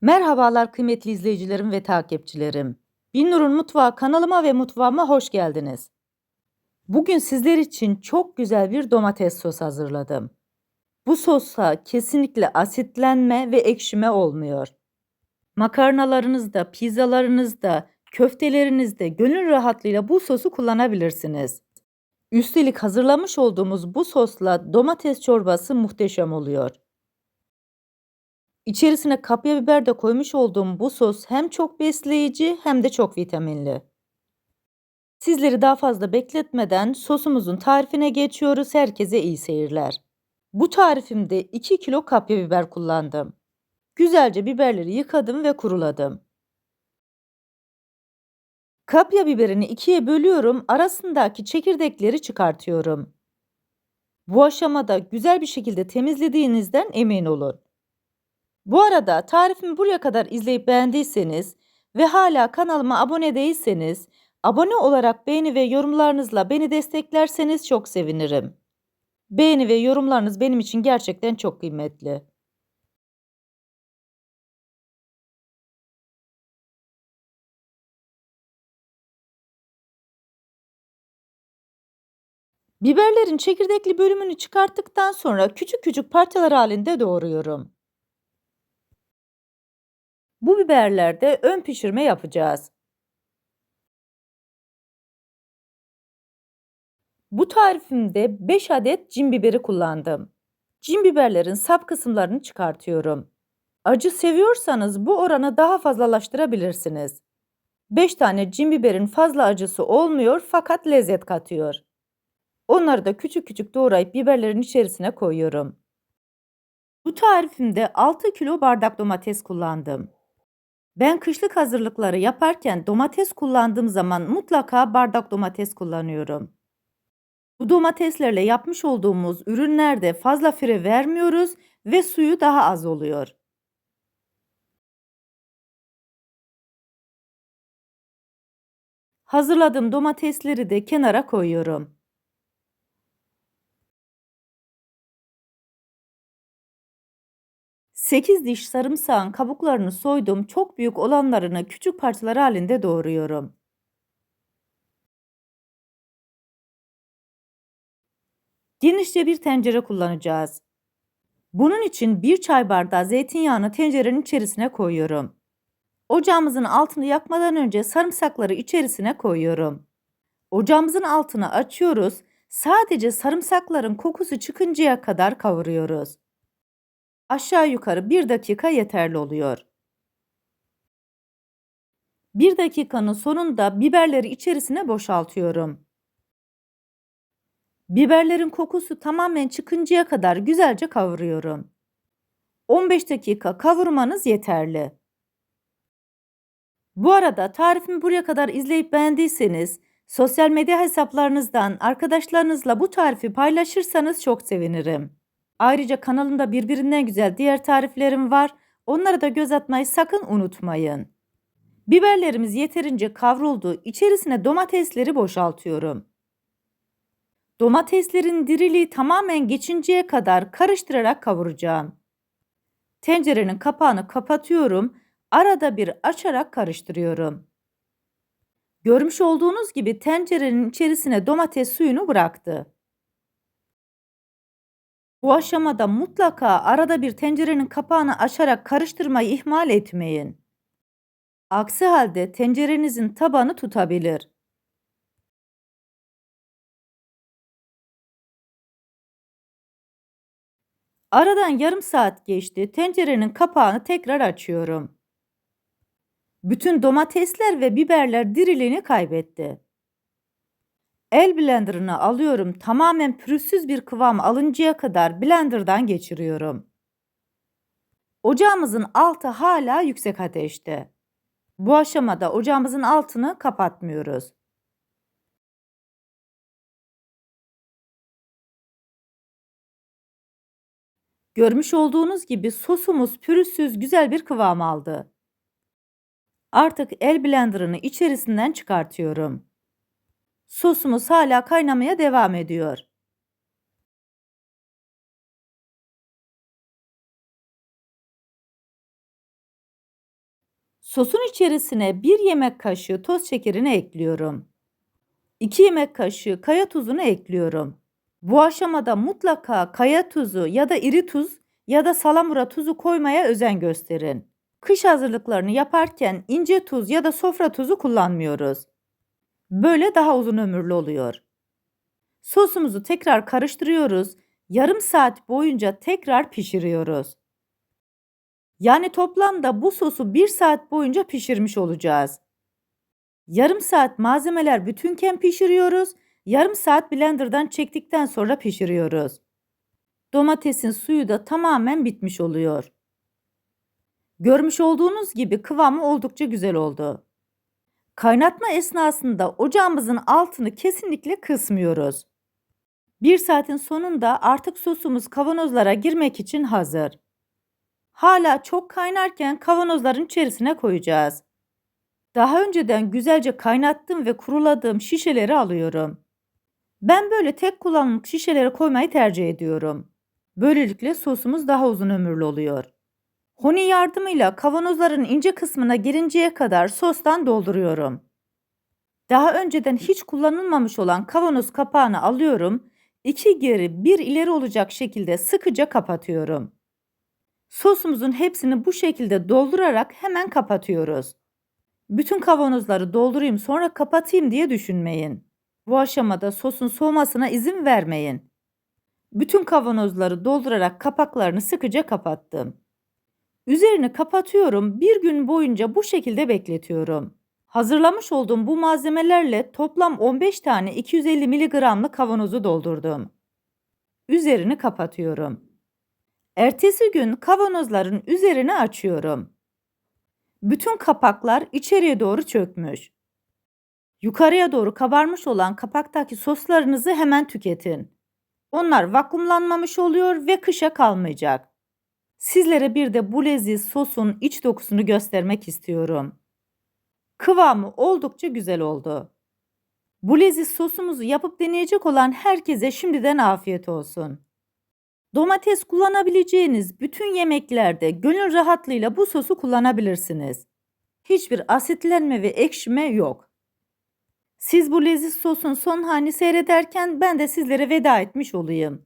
Merhabalar kıymetli izleyicilerim ve takipçilerim. Binnur'un Mutfağı kanalıma ve mutfağıma hoş geldiniz. Bugün sizler için çok güzel bir domates sos hazırladım. Bu sosa kesinlikle asitlenme ve ekşime olmuyor. Makarnalarınızda, pizzalarınızda, köftelerinizde gönül rahatlığıyla bu sosu kullanabilirsiniz. Üstelik hazırlamış olduğumuz bu sosla domates çorbası muhteşem oluyor. İçerisine kapya biber de koymuş olduğum bu sos hem çok besleyici hem de çok vitaminli. Sizleri daha fazla bekletmeden sosumuzun tarifine geçiyoruz. Herkese iyi seyirler. Bu tarifimde 2 kilo kapya biber kullandım. Güzelce biberleri yıkadım ve kuruladım. Kapya biberini ikiye bölüyorum, arasındaki çekirdekleri çıkartıyorum. Bu aşamada güzel bir şekilde temizlediğinizden emin olun. Bu arada tarifimi buraya kadar izleyip beğendiyseniz ve hala kanalıma abone değilseniz abone olarak beğeni ve yorumlarınızla beni desteklerseniz çok sevinirim. Beğeni ve yorumlarınız benim için gerçekten çok kıymetli. Biberlerin çekirdekli bölümünü çıkarttıktan sonra küçük küçük parçalar halinde doğruyorum. Bu biberlerde ön pişirme yapacağız. Bu tarifimde 5 adet cin biberi kullandım. Cin biberlerin sap kısımlarını çıkartıyorum. Acı seviyorsanız bu oranı daha fazlalaştırabilirsiniz. 5 tane cin biberin fazla acısı olmuyor fakat lezzet katıyor. Onları da küçük küçük doğrayıp biberlerin içerisine koyuyorum. Bu tarifimde 6 kilo bardak domates kullandım. Ben kışlık hazırlıkları yaparken domates kullandığım zaman mutlaka bardak domates kullanıyorum. Bu domateslerle yapmış olduğumuz ürünlerde fazla fire vermiyoruz ve suyu daha az oluyor. Hazırladığım domatesleri de kenara koyuyorum. Sekiz diş sarımsağın kabuklarını soydum. Çok büyük olanlarını küçük parçalar halinde doğruyorum. Genişçe bir tencere kullanacağız. Bunun için bir çay bardağı zeytinyağını tencerenin içerisine koyuyorum. Ocağımızın altını yakmadan önce sarımsakları içerisine koyuyorum. Ocağımızın altını açıyoruz. Sadece sarımsakların kokusu çıkıncaya kadar kavuruyoruz. Aşağı yukarı bir dakika yeterli oluyor. Bir dakikanın sonunda biberleri içerisine boşaltıyorum. Biberlerin kokusu tamamen çıkıncaya kadar güzelce kavuruyorum. 15 dakika kavurmanız yeterli. Bu arada tarifimi buraya kadar izleyip beğendiyseniz sosyal medya hesaplarınızdan arkadaşlarınızla bu tarifi paylaşırsanız çok sevinirim. Ayrıca kanalımda birbirinden güzel diğer tariflerim var. Onlara da göz atmayı sakın unutmayın. Biberlerimiz yeterince kavruldu. İçerisine domatesleri boşaltıyorum. Domateslerin diriliği tamamen geçinceye kadar karıştırarak kavuracağım. Tencerenin kapağını kapatıyorum. Arada bir açarak karıştırıyorum. Görmüş olduğunuz gibi tencerenin içerisine domates suyunu bıraktı. Bu aşamada mutlaka arada bir tencerenin kapağını açarak karıştırmayı ihmal etmeyin. Aksi halde tencerenizin tabanı tutabilir. Aradan yarım saat geçti. Tencerenin kapağını tekrar açıyorum. Bütün domatesler ve biberler diriliğini kaybetti. El blenderını alıyorum. Tamamen pürüzsüz bir kıvam alıncaya kadar blenderdan geçiriyorum. Ocağımızın altı hala yüksek ateşte. Bu aşamada ocağımızın altını kapatmıyoruz. Görmüş olduğunuz gibi sosumuz pürüzsüz güzel bir kıvam aldı. Artık el blenderını içerisinden çıkartıyorum. Sosumuz hala kaynamaya devam ediyor. Sosun içerisine 1 yemek kaşığı toz şekerini ekliyorum. 2 yemek kaşığı kaya tuzunu ekliyorum. Bu aşamada mutlaka kaya tuzu ya da iri tuz ya da salamura tuzu koymaya özen gösterin. Kış hazırlıklarını yaparken ince tuz ya da sofra tuzu kullanmıyoruz. Böyle daha uzun ömürlü oluyor. Sosumuzu tekrar karıştırıyoruz. Yarım saat boyunca tekrar pişiriyoruz. Yani toplamda bu sosu 1 saat boyunca pişirmiş olacağız. Yarım saat malzemeler bütünken pişiriyoruz. Yarım saat blenderdan çektikten sonra pişiriyoruz. Domatesin suyu da tamamen bitmiş oluyor. Görmüş olduğunuz gibi kıvamı oldukça güzel oldu. Kaynatma esnasında ocağımızın altını kesinlikle kısmıyoruz. Bir saatin sonunda artık sosumuz kavanozlara girmek için hazır. Hala çok kaynarken kavanozların içerisine koyacağız. Daha önceden güzelce kaynattığım ve kuruladığım şişeleri alıyorum. Ben böyle tek kullanımlık şişelere koymayı tercih ediyorum. Böylelikle sosumuz daha uzun ömürlü oluyor. Honi yardımıyla kavanozların ince kısmına gelinceye kadar sostan dolduruyorum. Daha önceden hiç kullanılmamış olan kavanoz kapağını alıyorum. iki geri bir ileri olacak şekilde sıkıca kapatıyorum. Sosumuzun hepsini bu şekilde doldurarak hemen kapatıyoruz. Bütün kavanozları doldurayım sonra kapatayım diye düşünmeyin. Bu aşamada sosun soğumasına izin vermeyin. Bütün kavanozları doldurarak kapaklarını sıkıca kapattım. Üzerini kapatıyorum. Bir gün boyunca bu şekilde bekletiyorum. Hazırlamış olduğum bu malzemelerle toplam 15 tane 250 miligramlık kavanozu doldurdum. Üzerini kapatıyorum. Ertesi gün kavanozların üzerini açıyorum. Bütün kapaklar içeriye doğru çökmüş. Yukarıya doğru kabarmış olan kapaktaki soslarınızı hemen tüketin. Onlar vakumlanmamış oluyor ve kışa kalmayacak. Sizlere bir de bu leziz sosun iç dokusunu göstermek istiyorum. Kıvamı oldukça güzel oldu. Bu leziz sosumuzu yapıp deneyecek olan herkese şimdiden afiyet olsun. Domates kullanabileceğiniz bütün yemeklerde gönül rahatlığıyla bu sosu kullanabilirsiniz. Hiçbir asitlenme ve ekşime yok. Siz bu leziz sosun son halini seyrederken ben de sizlere veda etmiş olayım.